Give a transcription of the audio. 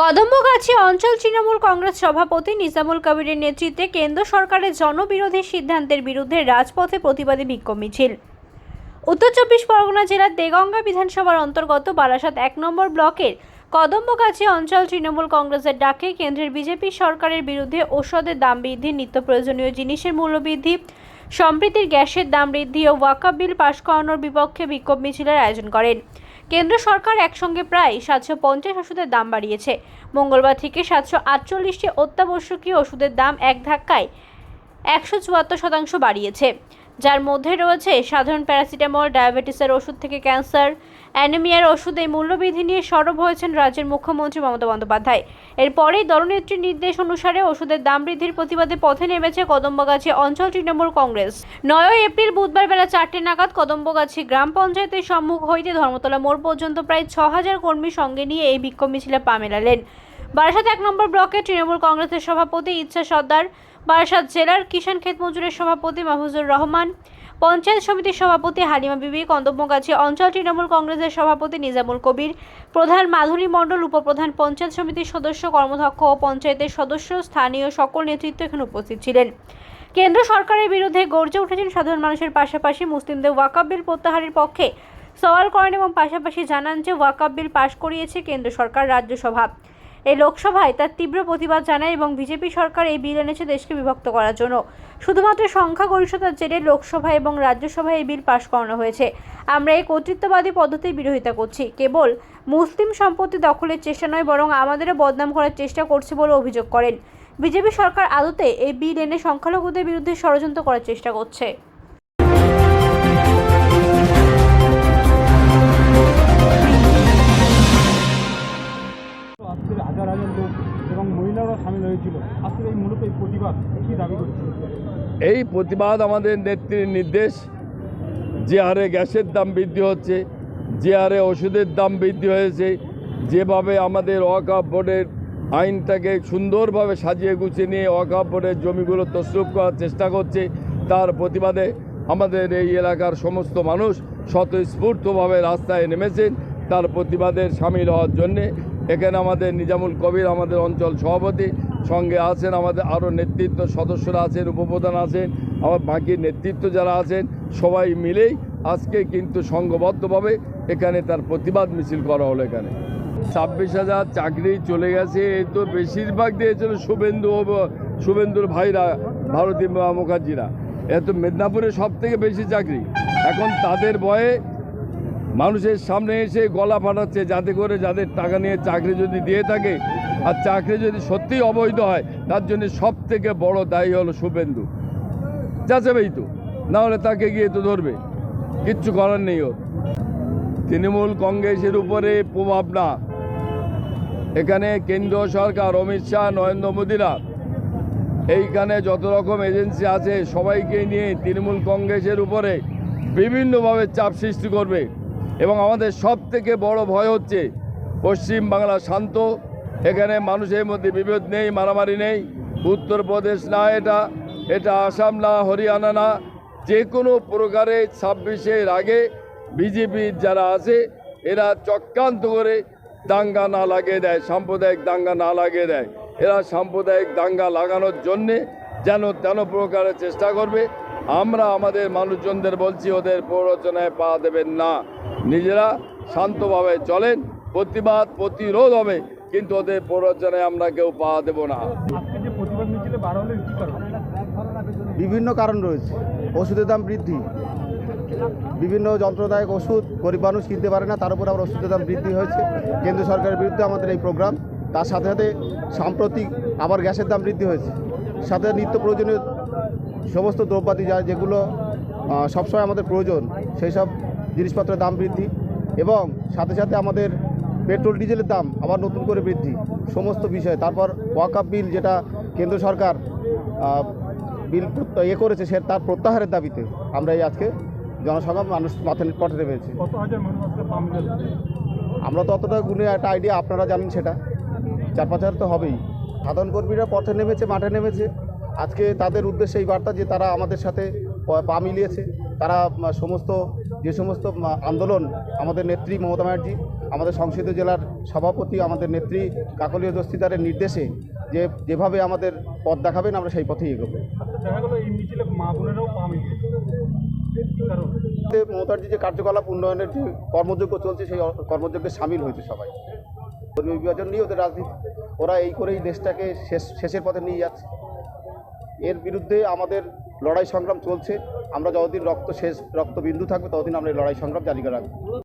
কদম্বগাছি অঞ্চল তৃণমূল কংগ্রেস সভাপতি নিজামুল কবিরের নেতৃত্বে কেন্দ্র সরকারের জনবিরোধী সিদ্ধান্তের বিরুদ্ধে রাজপথে প্রতিবাদী বিক্ষোভ মিছিল। উত্তর চব্বিশ পরগনা জেলার দেগঙ্গা বিধানসভার অন্তর্গত বারাসাত এক নম্বর ব্লকের কদম্বগাছি অঞ্চল তৃণমূল কংগ্রেসের ডাকে কেন্দ্রের বিজেপি সরকারের বিরুদ্ধে ঔষধের দাম বৃদ্ধি, নিত্য প্রয়োজনীয় জিনিসের মূল্যবৃদ্ধি সম্প্রীতির গ্যাসের দাম বৃদ্ধি ও ওয়াকাব বিল পাশ করানোর বিপক্ষে বিক্ষোভ মিছিলের আয়োজন করেন। কেন্দ্র সরকার একসঙ্গে প্রায় সাতশো পঞ্চাশ ওষুধের দাম বাড়িয়েছে। মঙ্গলবার থেকে সাতশো আটচল্লিশটি অত্যাবশ্যকীয় ওষুধের দাম এক ধাক্কায় একশো চুয়াত্তর শতাংশ বাড়িয়েছে। যার মধ্যে রয়েছে সাধারণ প্যারাসিটামল, ডায়াবেটিসের ওষুধ থেকে ক্যান্সার, অ্যানিমিয়ার ওষুধ, এই মূল্যবৃদ্ধি নিয়ে সরব হয়েছেন রাজ্যের মুখ্যমন্ত্রী মমতা বন্দ্যোপাধ্যায়। এরপরেই দলনেত্রীর নির্দেশ অনুসারে ওষুধের দাম বৃদ্ধির প্রতিবাদে পথে নেমেছে কদম্বগাছি অঞ্চল তৃণমূল কংগ্রেস। নয় এপ্রিল বুধবার বেলা চারটে নাগাদ কদম্বগাছি গ্রাম পঞ্চায়েতের সম্মুখ হইতে ধর্মতলা মোড় পর্যন্ত প্রায় ছ হাজার কর্মী সঙ্গে নিয়ে এই বিক্ষোভ মিছিলে পা মেলালেন। বারাসাত এক নম্বর ব্লকে তৃণমূল কংগ্রেসের সভাপতি ইচ্ছা সর্দার বারাসাত জেলার কিষাণ ক্ষেত মজুরের সভাপতি মাহফুজুর রহমান, পঞ্চায়েত সমিতির সভাপতি হালিমা বিবি কন্দমগাছি অঞ্চল তৃণমূল কংগ্রেসের সভাপতি নিজামুল কবির, প্রধান মাধুরী মণ্ডল, উপপ্রধান পঞ্চায়েত সমিতির সদস্য, কর্মধ্যক্ষ ও পঞ্চায়েতের সদস্য, স্থানীয় সকল নেতৃত্ব এখানে উপস্থিত ছিলেন। কেন্দ্র সরকারের বিরুদ্ধে গর্জে উঠেছেন সাধারণ মানুষের পাশাপাশি মুসলিমদের ওয়াকাব বিল প্রত্যাহারের পক্ষে সওয়াল করেন এবং পাশাপাশি জানান যে ওয়াকাব বিল পাশ করিয়েছে কেন্দ্র সরকার রাজ্যসভা এই লোকসভায় তার তীব্র প্রতিবাদ জানায় এবং বিজেপি সরকার এই বিল এনেছে দেশকে বিভক্ত করার জন্য। শুধুমাত্র সংখ্যাগরিষ্ঠতার জেরে লোকসভা এবং রাজ্যসভায় এই বিল পাশ করানো হয়েছে। আমরা এই কর্তৃত্ববাদী পদ্ধতির বিরোধিতা করছি। কেবল মুসলিম সম্পত্তি দখলের চেষ্টা নয়, বরং আমাদেরও বদনাম করার চেষ্টা করছে বলে অভিযোগ করেন। বিজেপি সরকার আদতে এই বিল এনে সংখ্যালঘুদের বিরুদ্ধে ষড়যন্ত্র করার চেষ্টা করছে। এই প্রতিবাদ আমাদের নেত্রীর নির্দেশ। যে হারে গ্যাসের দাম বৃদ্ধি হচ্ছে, যে হারে ওষুধের দাম বৃদ্ধি হয়েছে, যেভাবে আমাদের ওয়াকাফ বোর্ডের আইনটাকে সুন্দরভাবে সাজিয়ে গুছিয়ে নিয়ে ওয়াকাফ বোর্ডের জমিগুলো তসরুপ করার চেষ্টা করছে, তার প্রতিবাদে আমাদের এই এলাকার সমস্ত মানুষ স্বতঃস্ফূর্তভাবে রাস্তায় নেমেছেন। তার প্রতিবাদের সামিল হওয়ার জন্যে এখানে আমাদের নিজামুল কবির, আমাদের অঞ্চল সভাপতি সঙ্গে আছেন আমাদের আরও নেতৃত্ব সদস্যরা আছেন, উপপ্রধান আছেন, আমার বাকি নেতৃত্ব যারা আছেন, সবাই মিলেই আজকে কিন্তু সংঘবদ্ধভাবে এখানে তার প্রতিবাদ মিছিল করা হলো এখানে। ছাব্বিশ হাজার চাকরি চলে গেছে এই তো বেশিরভাগ দিয়েছিল শুভেন্দু শুভেন্দুর ভাইরা, ভারতী মুখার্জিরা। এত মেদিনীপুরে সব থেকে বেশি চাকরি। এখন তাদের ভয়ে মানুষের সামনে এসে গলা ফাটাচ্ছে যাতে করে যাদের টাকা নিয়ে চাকরি যদি দিয়ে থাকে, আর চাকরি যদি সত্যিই অবৈধ হয়, তার জন্য সব থেকে বড় দায়ী হলো শুভেন্দু। যাচাবেই তো, নাহলে তাকে গিয়ে তো ধরবে। কিচ্ছু করার নেই ওর। তৃণমূল কংগ্রেসের উপরে প্রভাব না। এখানে কেন্দ্রীয় সরকার, অমিত শাহ, নরেন্দ্র মোদীরা, এইখানে যত রকম এজেন্সি আছে, সবাইকে নিয়ে তৃণমূল কংগ্রেসের উপরে বিভিন্নভাবে চাপ সৃষ্টি করবে। এবং আমাদের সব থেকে বড় ভয় হচ্ছে পশ্চিম বাংলা শান্ত। এখানে মানুষের মধ্যে বিভেদ নেই, মারামারি নেই। উত্তরপ্রদেশ না এটা এটা আসাম না, হরিয়ানা না। যে কোনো প্রকারে ছাব্বিশের আগে বিজেপির যারা আছে, এরা চক্রান্ত করে দাঙ্গা না লাগিয়ে দেয়, সাম্প্রদায়িক দাঙ্গা না লাগিয়ে দেয়। এরা সাম্প্রদায়িক দাঙ্গা লাগানোর জন্যে যেন তেন প্রকারের চেষ্টা করবে। আমরা আমাদের মানুষজনদের বলছি, ওদের প্ররোচনায় পা দেবেন না। নিজেরা শান্তভাবে চলেন প্রতিবাদ প্রতিরোধ হবে কিন্তু ওদের প্ররোচনায় আমরা কেউ পা দেব না। বিভিন্ন কারণ রয়েছে। ওষুধের দাম বৃদ্ধি। বিভিন্ন যন্ত্রদায়ক ওষুধ গরিব মানুষ কিনতে পারে না তার উপর আবার ওষুধের দাম বৃদ্ধি হয়েছে। কেন্দ্র সরকারের বিরুদ্ধে আমাদের এই প্রোগ্রাম। তার সাথে সাথে সাম্প্রতিক আবার গ্যাসের দাম বৃদ্ধি হয়েছে। সাথে নিত্য প্রয়োজনীয় সমস্ত দ্রব্যাদি যা যেগুলো সবসময় আমাদের প্রয়োজন সেই সব জিনিসপত্রের দাম বৃদ্ধি এবং সাথে সাথে আমাদের পেট্রোল ডিজেলের দাম আবার নতুন করে বৃদ্ধি সমস্ত বিষয়। তারপর ওয়াকআপ বিল যেটা কেন্দ্র সরকার বিল ইয়ে করেছে সে তার প্রত্যাহারের দাবিতে আমরা এই আজকে জনসংখ্যা মানুষ মাথায় পথে নেমেছি আমরা তো অতটা গুণে একটা আইডিয়া আপনারা জানেন সেটা। চার পাঁচ হাজার তো হবেই। সাধারণ কর্মীরা পথে নেমেছে মাঠে নেমেছে। আজকে তাদের উদ্দেশ্যে এই বার্তা যে তারা আমাদের সাথে পা মিলিয়েছে। তারা সমস্ত যে সমস্ত আন্দোলন আমাদের নেত্রী মমতা ব্যানার্জি আমাদের সংসদীয় জেলার সভাপতি আমাদের নেত্রী কাকলীয় দস্তিদারের নির্দেশে যে যেভাবে আমাদের পথ দেখাবেন আমরা সেই পথেই এগোবো। দেখা গেলো এই মিছিলে মা বোনেরাও পা মিলিয়েছে। কি কারণ? যে কার্যকলাপ উন্নয়নের যে কর্মযোগ্য চলছে সেই কর্মযজ্ঞে সামিল হয়েছে সবাই। ধর্মীয় বিভাজন নিয়ে ওদের রাজনীতি। ওরা এই করেই দেশটাকে শেষ শেষের পথে নিয়ে যাচ্ছে। এর বিরুদ্ধে আমাদের লড়াই সংগ্রাম চলছে। আমরা যতদিন রক্ত শেষ রক্তবিন্দু থাকবে, ততদিন আমরা এই লড়াই সংগ্রাম জারি রাখব।